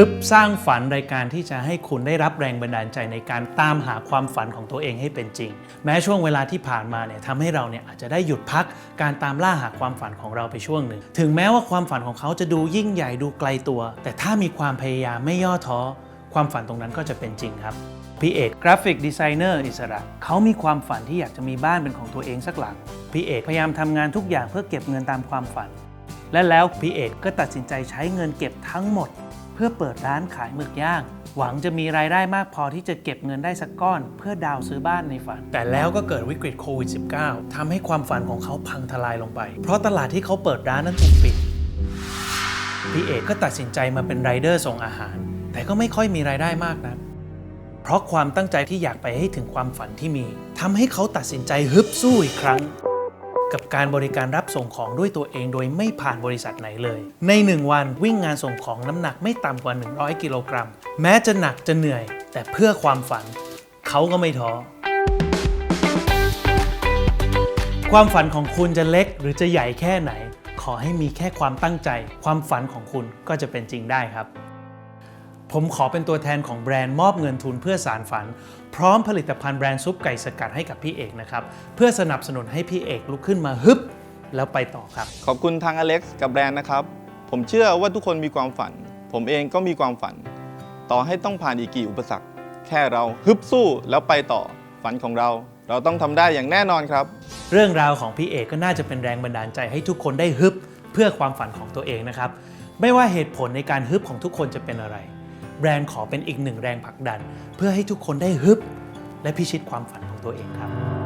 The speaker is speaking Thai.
ฮึบสร้างฝันรายการที่จะให้คุณได้รับแรงบันดาลใจในการตามหาความฝันของตัวเองให้เป็นจริง แม้ช่วงเวลาที่ผ่านมาเนี่ยทำให้เราเนี่ยอาจจะได้หยุดพักการตามล่าหาความฝันของเราไปช่วงหนึ่ง ถึงแม้ว่าความฝันของเขาจะดูยิ่งใหญ่ดูไกลตัว แต่ถ้ามีความพยายามไม่ย่อท้อ ความฝันตรงนั้นก็จะเป็นจริงครับพี่เอกกราฟิกดีไซเนอร์อิสระเขามีความฝันที่อยากจะมีบ้านเป็นของตัวเองสักหลังพี่เอกพยายามทำงานทุกอย่างเพื่อเก็บเงินตามความฝัน และแล้วพี่เอกก็ตัดสินใจใช้เงินเก็บทั้งหมด เพื่อเปิดร้านขายหมึกย่าง หวังจะมีรายได้มากพอที่จะเก็บเงินได้สักก้อน เพื่อดาวซื้อบ้านในฝัน แต่แล้วก็เกิดวิกฤตโควิด -19 ทำให้ความฝันของเขาพังทลายลงไป เพราะตลาดที่เขาเปิดร้านนั้นถูกปิดพี่เอกก็ตัดสินใจมาเป็นไรเดอร์ส่งอาหาร แต่ก็ไม่ค่อยมีรายได้มากนะเพราะความตั้งใจที่อยากไปให้ถึงความฝันที่มีทำให้เขาตัดสินใจฮึบสู้อีกครั้ง กับการบริการรับส่งของด้วยตัวเองโดยไม่ผ่านบริษัทไหนเลย ใน 1 วันวิ่งงานส่งของน้ำหนักไม่ต่ำกว่า 100 กิโลกรัม แม้จะหนักจะเหนื่อย แต่เพื่อความฝัน เขาก็ไม่ท้อความฝันของคุณจะเล็กหรือจะใหญ่แค่ไหน ขอให้มีแค่ความตั้งใจ ความฝันของคุณก็จะเป็นจริงได้ครับ ผมขอเป็นตัวแทนของแบรนด์มอบเงินทุนเพื่อสารฝัน พร้อมผลิตภัณฑ์แบรนด์ซุปไก่สกัดให้กับพี่เอกนะครับ เพื่อสนับสนุนให้พี่เอกลุกขึ้นมาฮึบ แล้วไปต่อครับ ขอบคุณทางอเล็กซ์กับแบรนด์นะครับ ผมเชื่อว่าทุกคนมีความฝัน ผมเองก็มีความฝัน ต่อให้ต้องผ่านอีกกี่อุปสรรค แค่เราฮึบสู้แล้วไปต่อฝันของเรา เราต้องทำได้อย่างแน่นอนครับ เรื่องราวของพี่เอกก็น่าจะเป็นแรงบันดาลใจให้ทุกคนได้ฮึบ เพื่อความฝันของตัวเองนะครับไม่ว่าเหตุผลในการฮึบของทุกคนจะเป็นอะไร แบรนด์ขอเป็นอีกหนึ่งแรงผลักดัน เพื่อให้ทุกคนได้ฮึบและพิชิตความฝันของตัวเองครับ